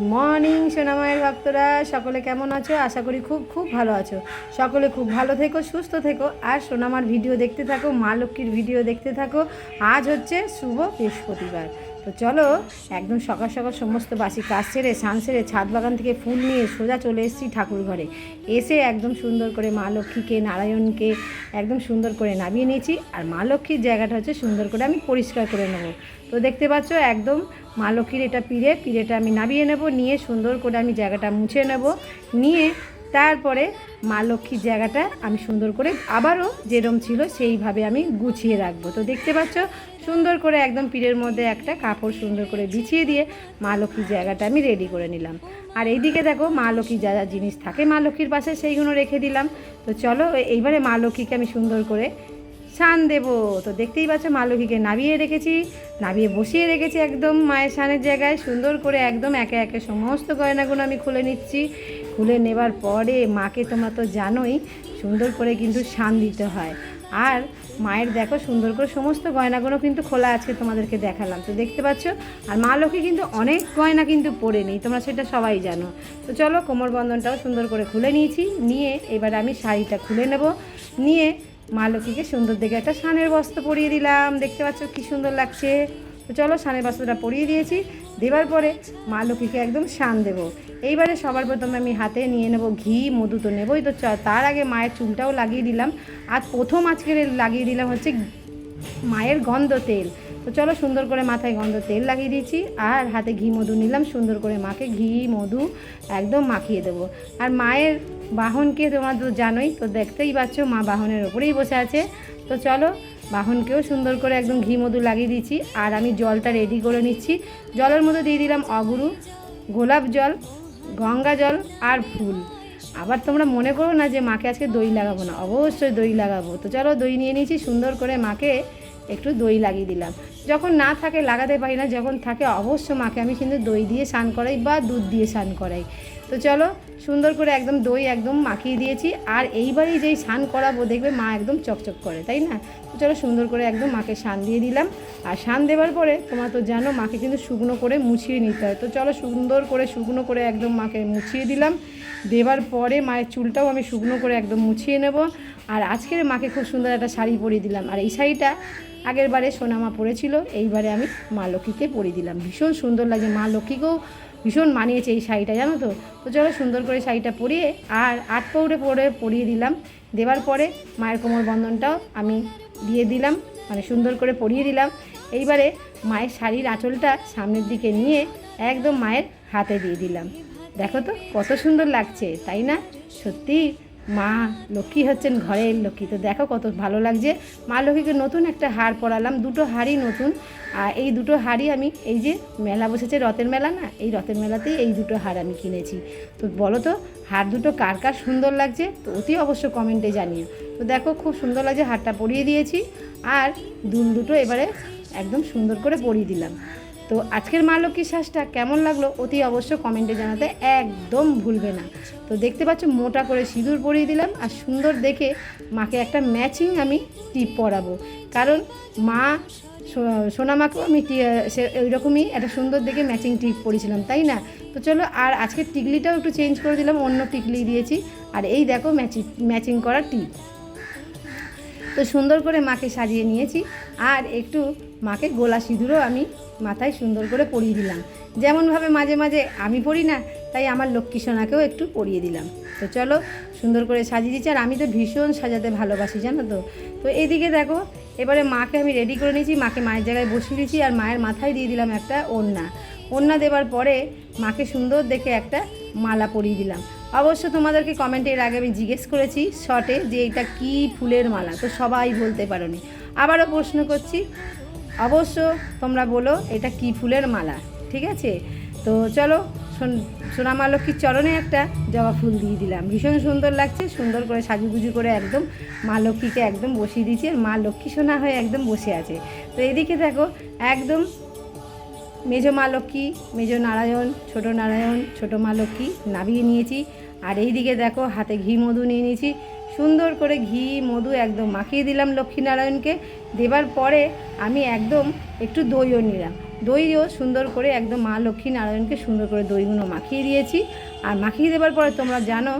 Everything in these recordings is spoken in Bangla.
মর্নিং সোনামায়ের ভক্তরা। সকলে কেমন আছো? আশা করি খুব খুব ভালো আছো। সকলে খুব ভালো থেকো, সুস্থ থেকো। আর সোনামার ভিডিও দেখতে থাকো, মা লক্ষ্মীর ভিডিও দেখতে থাকো। আজ হচ্ছে শুভ বৃহস্পতিবার। তো চলো, একদম সকাল সকাল সমস্ত বাসি কাজ সেরে সান সেরে, ছাদ বাগান থেকে ফুল নিয়ে সোজা চলে এসেছি ঠাকুর ঘরে। এসে একদম সুন্দর করে মা লক্ষ্মীকে, নারায়ণকে একদম সুন্দর করে নামিয়ে নিয়েছি। আর মা লক্ষ্মীর জায়গাটা হচ্ছে সুন্দর করে আমি পরিষ্কার করে নেব। তো দেখতে পাচ্ছ, একদম মা লক্ষ্মীর এটা পিড়ে, পিড়েটা আমি নামিয়ে নেব, নিয়ে সুন্দর করে আমি জায়গাটা মুছে নেব। নিয়ে তারপরে মা লক্ষ্মীর জায়গাটা আমি সুন্দর করে আবারও যেরম ছিল সেইভাবে আমি গুছিয়ে রাখব। তো দেখতে পাচ্ছ সুন্দর করে একদম পীরের মধ্যে একটা কাপড় সুন্দর করে বিছিয়ে দিয়ে মা লক্ষ্মীর জায়গাটা আমি রেডি করে নিলাম। আর এইদিকে দেখো মা লক্ষ্মীর যা যা জিনিস থাকে মা লক্ষ্মীর পাশে সেইগুলো রেখে দিলাম। তো চলো এইবারে মা লক্ষ্মীকে আমি সুন্দর করে সান দেব। তো দেখতেই পাচ্ছ মা লক্ষ্মীকে নাবিয়ে রেখেছি, নাবিয়ে বসিয়ে রেখেছি একদম মায়ের সানের জায়গায়। সুন্দর করে একদম একে একে সমস্ত গয়নাগুলো আমি খুলে নিচ্ছি। খুলে নেবার পরে মাকে তোমরা তো জানোই, সুন্দর করে কিন্তু সান দিতে হয়। আর মায়ের দেখো সুন্দর করে সমস্ত গয়নাগুলো কিন্তু খোলা আজকে তোমাদেরকে দেখালাম। তো দেখতে পাচ্ছ? আর মা লক্ষ্মী কিন্তু অনেক গয়না কিন্তু পরে নেই, তোমরা সেটা সবাই জানো। তো চলো কোমর বন্ধনটাও সুন্দর করে খুলে নিয়েছি, নিয়ে এবার আমি শাড়িটা খুলে নেব। নিয়ে মা লক্ষ্মীকে সুন্দর দেখে একটা সানের বস্ত্র পরিয়ে দিলাম। দেখতে পাচ্ছ কি সুন্দর লাগছে? তো চলো সানের বস্ত্রটা পরিয়ে দিয়েছি। দেবার পরে মা লক্ষ্মীকে একদম শান দেব। এইবারে সবার প্রথমে আমি হাতে নিয়ে নেব ঘি, মধু তো নেবই। তো তার আগে মায়ের চুলটাও লাগিয়ে দিলাম। আর প্রথম আজকের লাগিয়ে দিলাম হচ্ছে মায়ের গন্ধ তেল। তো চলো সুন্দর করে মাথায় গন্ধ তেল লাগিয়ে দিয়েছি। আর হাতে ঘি, মধু নিলাম। সুন্দর করে মাকে ঘি, মধু একদম মাখিয়ে দেবো। আর মায়ের বাহনকে তোমরা তো জানোই, তো দেখতেই পাচ্ছ মা বাহনের ওপরেই বসে আছে। তো চলো, বাহনকেও সুন্দর করে একদম ঘি মধু লাগিয়ে দিচ্ছি আর আমি জলটা রেডি করে নিচ্ছি। জলের মধ্যে দিয়ে দিলাম অগুরু, গোলাপ জল, গঙ্গা জল আর ফুল। আবার তোমরা মনে করো না যে মাকে আজকে দই লাগাবো না, অবশ্যই দই লাগাবো। তো চলো, দই নিয়ে নিয়েছি, সুন্দর করে মাকে একটু দই লাগিয়ে দিলাম। যখন না থাকে, লাগাতে পারি না, যখন থাকে, অবশ্য মাকে আমি কিন্তু দই দিয়ে স্নান করাই বা দুধ দিয়ে স্নান করাই। তো চলো সুন্দর করে একদম দই একদম মাখিয়ে দিয়েছি। আর এইবারেই যেই স্নান করাবো, দেখবে মা একদম চকচক করে, তাই না? তো চলো সুন্দর করে একদম মাকে স্নান দিয়ে দিলাম। আর স্নান দেওয়ার পরে, তোমরা তো জানো মাকে কিন্তু শুকনো করে মুছিয়ে নিতে হয়। তো চলো সুন্দর করে শুকনো করে একদম মাকে মুছিয়ে দিলাম। দেবার পরে মায়ের চুলটাও আমি শুকনো করে একদম মুছিয়ে নেব। আর আজকের মাকে খুব সুন্দর একটা শাড়ি পরিয়ে দিলাম। আর এই শাড়িটা আগের বারে সোনামা পরেছিল এইবারে আমি মা লক্ষ্মীকে পরিয়ে দিলাম। ভীষণ সুন্দর লাগে মা লক্ষ্মীকেও ভীষণ মানিয়েছে এই শাড়িটা, জানো তো? তো চলো সুন্দর করে শাড়িটা পরিয়ে আর আট পৌড়ে পরে পরিয়ে দিলাম। দেওয়ার পরে মায়ের কোমর বন্ধনটাও আমি দিয়ে দিলাম মানে সুন্দর করে পরিয়ে দিলাম। এইবারে মায়ের শাড়ির আঁচলটা সামনের দিকে নিয়ে একদম মায়ের হাতে দিয়ে দিলাম। দেখো তো, কত সুন্দর লাগছে, তাই না? সত্যি মা, লক্ষ্মী হচ্ছেন ঘরের লক্ষ্মী তো দেখো কত ভালো লাগছে। মা লক্ষ্মীকে নতুন একটা হার পরালাম, দুটো হারই নতুন। আর এই দুটো হারই আমি, এই যে মেলা বসেছে রথের মেলা না, এই রথের মেলাতেই এই দুটো হার আমি কিনেছি। তো বলো তো, হার দুটো কার কার সুন্দর লাগছে? তো অতি অবশ্য কমেন্টে জানিও। তো দেখো খুব সুন্দর লাগছে, হারটা পরিয়ে দিয়েছি। আর দুল দুটো এবারে একদম সুন্দর করে পরিয়ে দিলাম। তো আজকের মা লক্ষ্মীর শ্বাসটা কেমন লাগল অতি অবশ্য কমেন্টে জানাতে একদম ভুলবে না। তো দেখতে পাচ্ছ, মোটা করে সিঁদুর পরিয়ে দিলাম আর সুন্দর দেখে মাকে একটা ম্যাচিং আমি টিপ পরাবো। কারণ মা সোনামাকেও আমি সে ওই রকমই একটা সুন্দর দেখে ম্যাচিং টিপ পরেছিলাম তাই না? তো চলো আর আজকে টিকলিটাও একটু চেঞ্জ করে দিলাম, অন্য টিকলি দিয়েছি। আর এই দেখো ম্যাচিং ম্যাচিং করা টিপ তো সুন্দর করে মাকে সাজিয়ে নিয়েছি। আর একটু মাকে গোলা সিঁদুরও আমি মাথায় সুন্দর করে পরিয়ে দিলাম। যেমনভাবে মাঝে মাঝে আমি পড়ি না, তাই আমার লক্ষ্মী সোনাকেও একটু পরিয়ে দিলাম। তো চলো, সুন্দর করে সাজিয়ে দিচ্ছি। আর আমি তো ভীষণ সাজাতে ভালোবাসি, জানো তো? তো এদিকে দেখো, এবারে মাকে আমি রেডি করে নিয়েছি। মাকে মায়ের জায়গায় বসিয়ে দিয়েছি। আর মায়ের মাথায় দিয়ে দিলাম একটা ওড়না। ওড়না দেওয়ার পরে মাকে সুন্দর দেখে একটা মালা পরিয়ে দিলাম। অবশ্য তোমাদেরকে কমেন্টে এর আগে আমি জিজ্ঞেস করেছি শর্টে যে এটা কি ফুলের মালা? তো সবাই বলতে পারোনি। আবারও প্রশ্ন করছি, অবশ্য তোমরা বলো এটা কি ফুলের মালা? ঠিক আছে? তো চলো সোন- সোনা মা লক্ষ্মীর চরণে একটা জবা ফুল দিয়ে দিলাম। ভীষণ সুন্দর লাগছে, সুন্দর করে সাজুগুজু করে একদম মা লক্ষ্মীকে একদম বসিয়ে দিয়েছি আর মা লক্ষ্মী সোনা হয়ে একদম বসে আছে। তো এদিকে দেখো, একদম মেজ মা লক্ষ্মী, মেজ নারায়ণ, ছোট নারায়ণ, ছোট মা লক্ষ্মী নাবিয়ে নিয়েছি। আর এই দিকে দেখো, হাতে ঘি মধু নিয়ে নিয়েছি। সুন্দর করে ঘি, মধু একদম মাখিয়ে দিলাম লক্ষ্মী নারায়ণকে দেবার পরে আমি একদম একটু দইও নিলাম। দইও সুন্দর করে একদম মা লক্ষ্মীনারায়ণকে সুন্দর করে দইগুলো মাখিয়ে দিয়েছি। আর মাখিয়ে দেওয়ার পরে তোমরা জানো,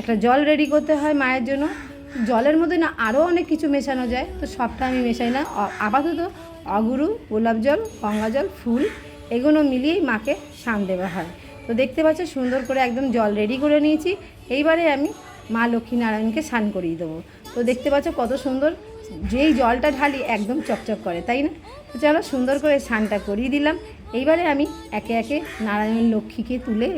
একটা জল রেডি করতে হয় মায়ের জন্য। জলের মধ্যে না আরও অনেক কিছু মেশানো যায়, তো সবটা আমি মেশাই না। আপাতত অগুরু, গোলাপ জল, গঙ্গা জল, ফুল, এগুলো মিলিয়েই মাকে সান দেওয়া হয়। তো দেখতে পাচ্ছ, সুন্দর করে একদম জল রেডি করে নিয়েছি। এইবারে আমি মা লক্ষ্মী নারায়ণকে স্নান করিয়ে দেবো। তো দেখতে পাচ্ছ কত সুন্দর, যেই জলটা ঢালি একদম চকচক করে, তাই না? তো চলো সুন্দর করে স্নানটা করিয়ে দিলাম। এইবারে আমি একে একে নারায়ণ লক্ষ্মীকে তুলে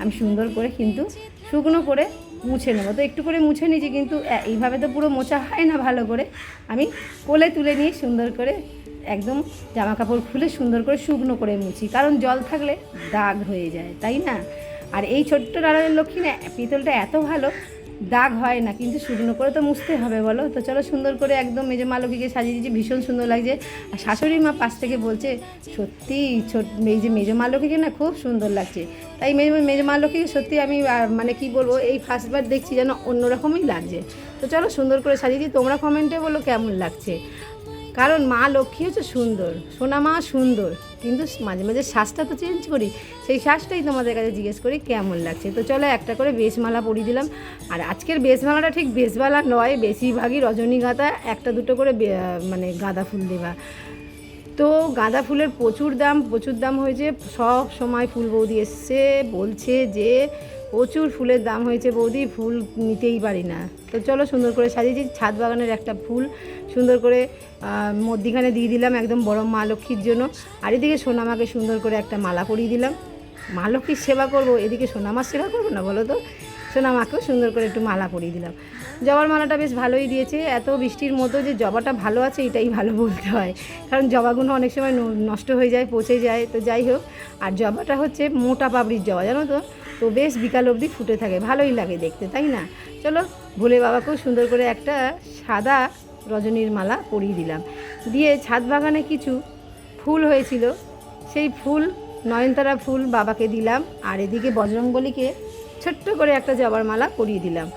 আমি সুন্দর করে কিন্তু শুকনো করে মুছে নেব। তো একটু করে মুছে নিয়েছি কিন্তু এইভাবে তো পুরো মোছা হয় না ভালো করে। আমি কোলে তুলে নিয়ে সুন্দর করে একদম জামা কাপড় খুলে সুন্দর করে শুকনো করে মুছি। কারণ জল থাকলে দাগ হয়ে যায়, তাই না? আর এই ছোট্ট নারায়ণ লক্ষ্মী না, পিতলটা এত ভালো, দাগ হয় না, কিন্তু শুকনো করে তো মুছতে হবে বলো। তো চলো সুন্দর করে একদম মেজো মা লক্ষ্মীকে সাজিয়ে দিয়েছি, ভীষণ সুন্দর লাগছে। আর শাশুড়ি মা পাশ থেকে বলছে, সত্যি ছোট, এই যে মেজো মা লক্ষ্মীকে না খুব সুন্দর লাগছে। তাই মেজো মেজো মা লক্ষ্মীকে সত্যি আমি মানে কি বলব, এই ফার্স্টবার দেখছি যেন অন্যরকমই লাগছে। তো চলো সুন্দর করে সাজিয়ে দিই, তোমরা কমেন্টে বলো কেমন লাগছে। কারণ মা লক্ষ্মী হচ্ছে সুন্দর, সোনা মা সুন্দর। কিন্তু মাঝে মাঝে শ্বাসটা তো চেঞ্জ করি, সেই শ্বাসটাই তোমাদের কাছে জিজ্ঞেস করি, কেমন লাগছে? তো চলো একটা করে বেশমালা পরিয়ে দিলাম। আর আজকের বেশমালাটা ঠিক বেশমালা নয়, বেশিরভাগই রজনীগাঁথা, একটা দুটো করে মানে গাঁদা ফুল দেওয়া তো গাঁদা ফুলের প্রচুর দাম প্রচুর দাম হয়েছে। সব সময় ফুল বৌদি এসছে, বলছে যে প্রচুর ফুলের দাম হয়েছে বৌদি, ফুল নিতেই পারি না। তো চলো সুন্দর করে সাজিয়েছি, ছাদ বাগানের একটা ফুল সুন্দর করে মধ্যিখানে দিয়ে দিলাম একদম বড় মা লক্ষ্মীর জন্য। আর এদিকে সোনামাকে সুন্দর করে একটা মালা পরিয়ে দিলাম। মা লক্ষ্মীর সেবা করব, এদিকে সোনামার সেবা করব না বলো তো? সোনামাকেও সুন্দর করে একটু মালা পরিয়ে দিলাম। জবার মালাটা বেশ ভালোই দিয়েছে, এত বৃষ্টির মতো যে জবাটা ভালো আছে এটাই ভালো বলতে হয়। কারণ জবাগুলো অনেক সময় নষ্ট হয়ে যায়, পচে যায়, তো যাই হোক। আর জবাটা হচ্ছে মোটা পাবড়ির জবা, জানো তো? তো বেশ বিকাল অবধি ফুটে থাকে, ভালোই লাগে দেখতে, তাই না? চলো, ভোলে বাবাকেও সুন্দর করে একটা সাদা রজনীর মালা পরিয়ে দিলাম। দিয়ে ছাদ বাগানে কিছু ফুল হয়েছিল, সেই ফুল, নয়নতারা ফুল বাবাকে দিলাম, আর এদিকে বজরংবলীকে ছোট্ট করে একটা জবার মালা পরিয়ে দিলাম।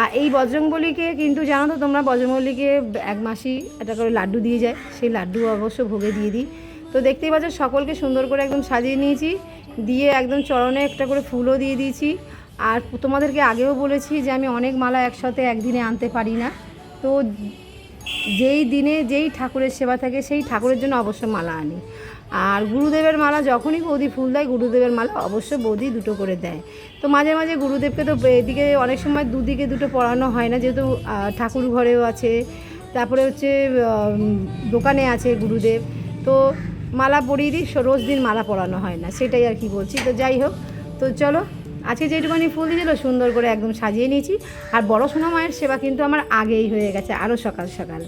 আর এই বজরংবলীকে কিন্তু জানো তো তোমরা, বজরংবলীকে এক মাসি একটা করে লাড্ডু দিয়ে যায়, সেই লাড্ডু অবশ্য ভোগে দিয়ে দিই। তো দেখতেই পাচ্ছ, সকলকে সুন্দর করে একদম সাজিয়ে নিয়েছি। দিয়ে একদম চরণে একটা করে ফুলও দিয়ে দিয়েছি। আর তোমাদেরকে আগেও বলেছি যে আমি অনেক মালা একসাথে একদিনে আনতে পারি না। তো যেই দিনে যেই ঠাকুরের সেবা থাকে, সেই ঠাকুরের জন্য অবশ্য মালা আনি। আর গুরুদেবের মালা যখনই বৌদি ফুল দেয়, গুরুদেবের মালা অবশ্য বৌদি দুটো করে দেয়। তো মাঝে মাঝে গুরুদেবকে তো এদিকে অনেক সময় দুদিকে দুটো পড়ানো হয় না, যেহেতু ঠাকুর ঘরেও আছে। তারপরে হচ্ছে দোকানে আছে গুরুদেব। তো মালা পরিয়ে দিই রোজ দিন মালা পরানো হয় না, সেটাই আর কি বলছি। তো যাই হোক, তো চলো, আজকে যেটুখানি ফুল দিয়েছিল সুন্দর করে একদম সাজিয়ে নিয়েছি। আর বড় সোনা মায়ের সেবা কিন্তু আমার আগেই হয়ে গেছে আরও সকাল সকাল।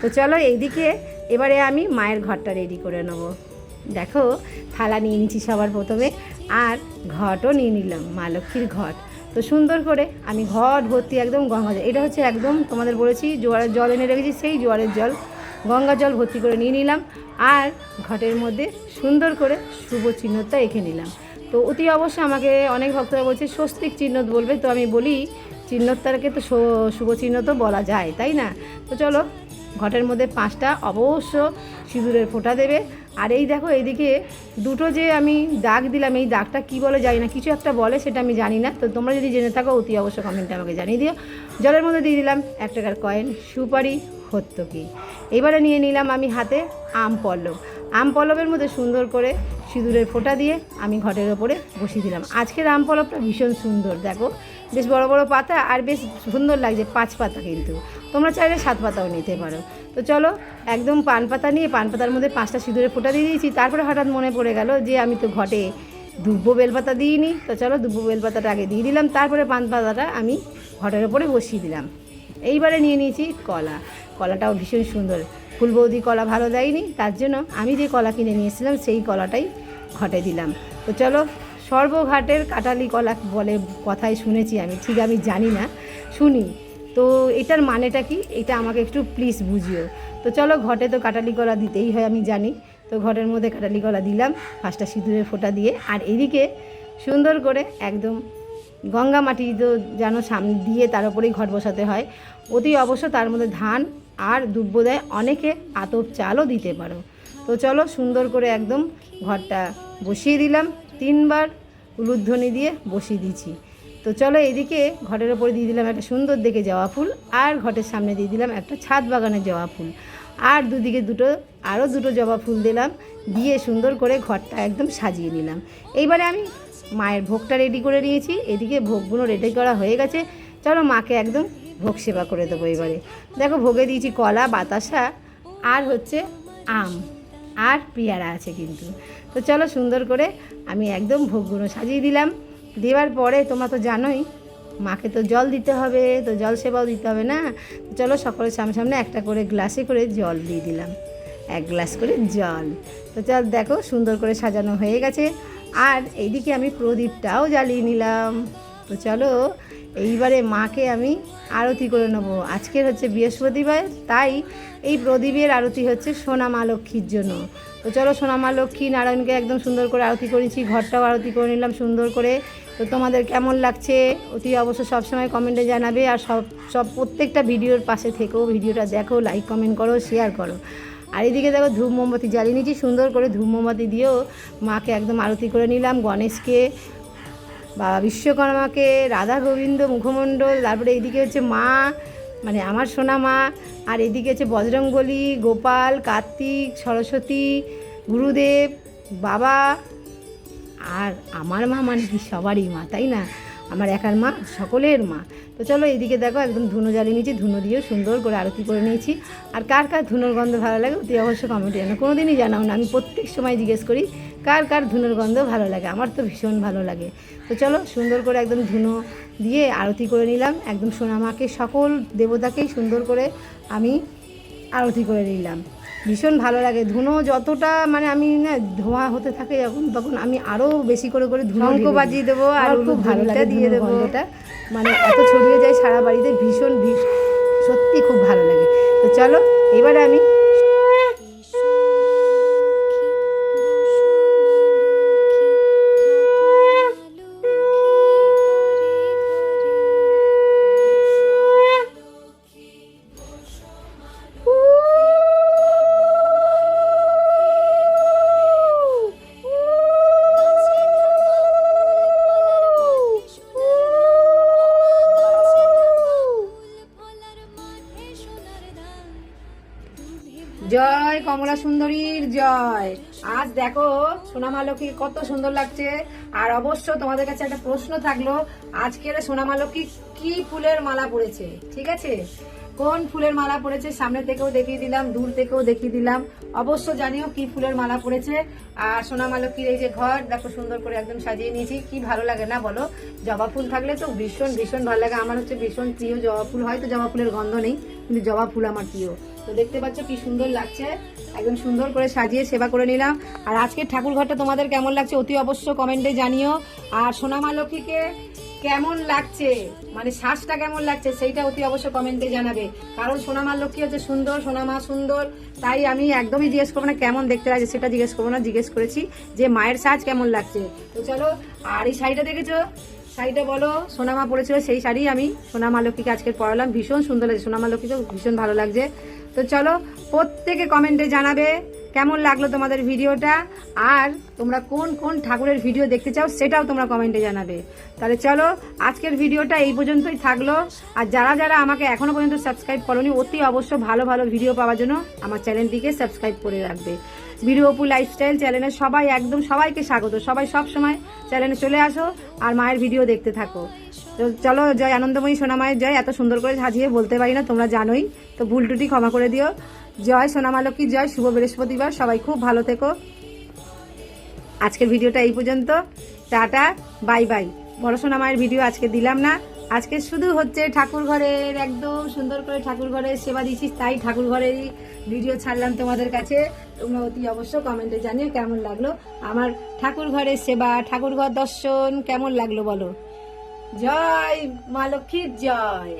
তো চলো, এইদিকে এবারে আমি মায়ের ঘরটা রেডি করে নেব। দেখো, থালা নিয়ে নিচ্ছি সবার প্রথমে, আর ঘটও নিয়ে নিলাম, মা লক্ষ্মীর ঘট। তো সুন্দর করে আমি ঘট ভর্তি একদম গঙ্গা এটা হচ্ছে একদম তোমাদের বলেছি, জোয়ারের জল এনে রেখেছি, সেই জোয়ারের জল গঙ্গা জল ভর্তি করে নিয়ে নিলাম আর ঘটের মধ্যে সুন্দর করে শুভ চিহ্নটা এঁকে নিলাম। তো অতি অবশ্য আমাকে অনেক ভক্তরা বলছে, স্বস্তিক চিহ্ন বলবে। তো আমি বলি চিহ্নতারকে তো শুভ চিহ্ন তো বলা যায়, তাই না? তো চলো, ঘটের মধ্যে পাঁচটা অবশ্য সিঁদুরের ফোঁটা দেবে। আর এই দেখো, এইদিকে দুটো যে আমি দাগ দিলাম, এই দাগটা কি বলে জানি না, কিছু একটা বলে সেটা আমি জানি না। তো তোমরা যদি জেনে থাকো, অতি অবশ্য কমেন্টে আমাকে জানিয়ে দিও। জলের মধ্যে দিয়ে দিলাম এক টাকার কয়েন সুপারি হত্যকি এবারে নিয়ে নিলাম আমি হাতে আম পল্লব। আম পল্লবের মধ্যে সুন্দর করে সিঁদুরের ফোঁটা দিয়ে আমি ঘটের ওপরে বসিয়ে দিলাম। আজকের আম পল্লবটা ভীষণ সুন্দর, দেখো। বেশ বড় বড় পাতা আর বেশ সুন্দর লাগছে, পাঁচ পাতা কিন্তু। তোমরা চাইলে সাত পাতাও নিতে পারো। তো চলো, একদম পান পাতা নিয়ে, পান পাতার মধ্যে পাঁচটা সিঁদুরের ফোঁটা দিয়ে দিয়েছি। তারপরে হঠাৎ মনে পড়ে গেল যে আমি তো ঘটে দুব্ব বেলপাতা দিইনি। তো চলো, দুব্ব বেলপাতাটা আগে দিয়ে দিলাম। তারপরে পান পাতাটা আমি ঘটের ওপরে বসিয়ে দিলাম। এইবারে নিয়ে নিয়েছি কলা। কলাটাও ভীষণ সুন্দর। ফুল বৌদি কলা ভালো দেয়নি, তার জন্য আমি যে কলা কিনে নিয়েছিলাম সেই কলাটাই ঘটে দিলাম। তো চলো, সর্বঘাটের কাটালি কলা বলে কথাই শুনেছি আমি, ঠিক আমি জানি না, শুনি। তো এটার মানেটা কি? এটা আমাকে একটু প্লিজ বুঝিও। তো চলো, ঘটে তো কাটালি কলা দিতেই হয়, আমি জানি। তো ঘটের মধ্যে কাটালি কলা দিলাম, পাঁচটা সিঁদুরের ফোঁটা দিয়ে। আর এদিকে সুন্দর করে একদম গঙ্গা মাটি তো যেন সামনে দিয়ে তার উপরেই ঘট বসাতে হয়। অতি অবশ্য তার মধ্যে ধান আর দুব্য অনেকে আতপ চালও দিতে পারো। তো চলো সুন্দর করে একদম ঘরটা বসিয়ে দিলাম। তিনবার উলুধ্বনি দিয়ে বসিয়ে দিয়েছি। তো চলো এদিকে ঘরের ওপরে দিয়ে দিলাম একটা সুন্দর দেখে জবা ফুল আর ঘরের সামনে দিয়ে দিলাম একটা ছাদ বাগানের জবা ফুল। আর দুদিকে দুটো, আরও দুটো জবা ফুল দিলাম, দিয়ে সুন্দর করে ঘরটা একদম সাজিয়ে নিলাম। এইবারে আমি মায়ের ভোগটা রেডি করে নিয়েছি। এদিকে ভোগগুলো রেডি করা হয়ে গেছে। চলো মাকে একদম ভোগ সেবা করে দেবো এবারে। দেখো ভোগে দিয়েছি কলা, বাতাসা, আর হচ্ছে আম, আর পেয়ারা আছে কিন্তু। তো চলো সুন্দর করে আমি একদম ভোগগুলো সাজিয়ে দিলাম। দেওয়ার পরে তোমরা তো জানোই, মাকে তো জল দিতে হবে, তো জল সেবাও দিতে হবে না? চলো সকলের সামনে একটা করে গ্লাসে করে জল দিয়ে দিলাম। এক গ্লাস করে জল। তো চল দেখো সুন্দর করে সাজানো হয়ে গেছে। আর এইদিকে আমি প্রদীপটাও জ্বালিয়ে নিলাম। তো চলো এইবারে মাকে আমি আরতি করে নেব। আজকের হচ্ছে বৃহস্পতিবার, তাই এই প্রদীপের আরতি হচ্ছে সোনা মা লক্ষ্মীর জন্য। তো চলো সোনা মা লক্ষ্মী নারায়ণকে একদম সুন্দর করে আরতি করেছি, ঘরটাও আরতি করে নিলাম সুন্দর করে। তো তোমাদের কেমন লাগছে? অতি অবশ্য সবসময় কমেন্টে জানাবে আর সব সব প্রত্যেকটা ভিডিওর পাশে থেকেও ভিডিওটা দেখো লাইক কমেন্ট করো শেয়ার করো। আর এদিকে দেখো ধূপ মোমবাতি জ্বালিয়ে নিয়েছি, সুন্দর করে ধূপ মোমবাতি দিয়েও মাকে একদম আরতি করে নিলাম গণেশকে। বাবা বিশ্বকর্মাকে রাধা গোবিন্দ মুখমণ্ডল, তারপরে এইদিকে হচ্ছে মা মানে আমার সোনা মা, আর এদিকে হচ্ছে বজরঙ্গলী, গোপাল, কার্তিক, সরস্বতী, গুরুদেব, বাবা, আর আমার মা মানে কি সবারই মা, তাই না? আমার একার মা, সকলের মা। তো চলো এইদিকে দেখো, একদম ধুনো জ্বালিয়ে নিয়েছি, ধুনো দিয়েও সুন্দর করে আরতি করে নিয়েছি। আর কার কার ধুনোর গন্ধ ভালো লাগে, অতি অবশ্য কমেন্টে জানো কোনো দিনই জানাও না, আমি প্রত্যেক সময় জিজ্ঞেস করি কার কার ধুনোর গন্ধ ভালো লাগে? আমার তো ভীষণ ভালো লাগে। তো চলো সুন্দর করে একদম ধুনো দিয়ে আরতি করে নিলাম। একদম সোনামাকে সকল দেবতাকেই সুন্দর করে আমি আরতি করে নিলাম। ভীষণ ভালো লাগে। ধুনো যতটা মানে আমি না ধোঁয়া হতে থাকে যখন তখন আমি আরও বেশি করে করে ধুনো শঙ্খ বাজিয়ে দেবো আর খুব ভালো লাগে দিয়ে দেবো। এটা মানে এত ছড়িয়ে যায় সারা বাড়িতে ভীষণ ভীষণ সত্যি খুব ভালো লাগে। তো চলো এবারে আমি কমলা সুন্দরীর জয়। আজ দেখো সোনামালকী কত সুন্দর লাগছে। আর অবশ্য তোমাদের কাছে একটা প্রশ্ন থাকল আজকের সোনামালকী কি ফুলের মালা পড়েছে ঠিক আছে? কোন ফুলের মালা পড়েছে সামনে থেকেও দেখিয়ে দিলাম, দূর থেকেও দেখিয়ে দিলাম। অবশ্য জানিও কি ফুলের মালা পড়েছে আর সোনামালকীর এই যে ঘর, দেখো সুন্দর করে একদম সাজিয়ে নিয়েছি। কি ভালো লাগে না বলো? জবা ফুল থাকলে তো ভীষণ ভীষণ ভালো লাগে। আমার হচ্ছে ভীষণ প্রিয় জবা ফুল। হয়তো জবা ফুলের গন্ধ নেই, কিন্তু জবা ফুল আমার প্রিয়। তো দেখতে পাচ্ছ কি সুন্দর লাগছে। একদম সুন্দর করে সাজিয়ে সেবা করে নিলাম। আর আজকের ঠাকুর ঘরটা তোমাদের কেমন লাগছে অতি অবশ্য কমেন্টে জানিও। আর সোনামা লক্ষ্মীকে কেমন লাগছে? মানে শ্বাসটা কেমন লাগছে সেইটা অতি অবশ্য কমেন্টে জানাবে। কারণ সোনামা লক্ষ্মী হচ্ছে সুন্দর, সোনামা সুন্দর। তাই আমি একদমই জিজ্ঞেস করব না কেমন দেখতে লাগছে সেটা জিজ্ঞেস করব না, জিজ্ঞেস করেছি যে মায়ের সাজ কেমন লাগছে। তো চলো আর এই শাড়িটা দেখেছ? শাড়িটা বলো। সোনামা পরেছিল সেই শাড়ি আমি। সোনামা লক্ষ্মীকে আজকে পরালাম। ভীষণ সুন্দর লাগছে। সোনামা লক্ষ্মীকে ভীষণ ভালো লাগছে। তো চলো, প্রত্যেকে কমেন্টে জানাবে কেমন লাগল তোমাদের ভিডিওটা আর তোমরা কোন কোন ঠাকুরের ভিডিও দেখতে চাও সেটাও তোমরা কমেন্টে জানাবে। তাহলে চলো, আজকের ভিডিওটা এই পর্যন্তই থাকল। আর যারা যারা আমাকে এখনও পর্যন্ত সাবস্ক্রাইব করনি, অতি অবশ্য ভালো ভালো ভিডিও পাওয়ার জন্য আমার চ্যানেলটিকে সাবস্ক্রাইব করে রাখবে। অপু লাইফস্টাইল চ্যানেলে সবাই একদম সবাইকে স্বাগত। সবাই সব সময় চ্যানেলে চলে আসো আর মায়ের ভিডিও দেখতে থাকো। তো চলো জয় আনন্দময়ী সোনামায়ের জয়। এত সুন্দর করে সাজিয়ে বলতে পারি না, তোমরা জানোই। তো ভুল টুটি ক্ষমা করে দিও। জয় সোনামা লক্ষ্মী জয় শুভ বৃহস্পতিবার। সবাই খুব ভালো থেকো। আজকের ভিডিওটা এই পর্যন্ত। টাটা বাই বাই বড় সোনামায়ের ভিডিও আজকে দিলাম না। আজকে শুধু হচ্ছে ঠাকুর ঘরের, একদম সুন্দর করে ঠাকুর ঘরের সেবা দিচ্ছি তাই ঠাকুর ঘরেরই ভিডিও ছাড়লাম তোমাদের কাছে। তোমরা অতি অবশ্য কমেন্টে জানিও কেমন লাগল। আমার ঠাকুর ঘরের সেবা ঠাকুর ঘর দর্শন কেমন লাগল বলো? জয় মা লক্ষ্মীর জয়।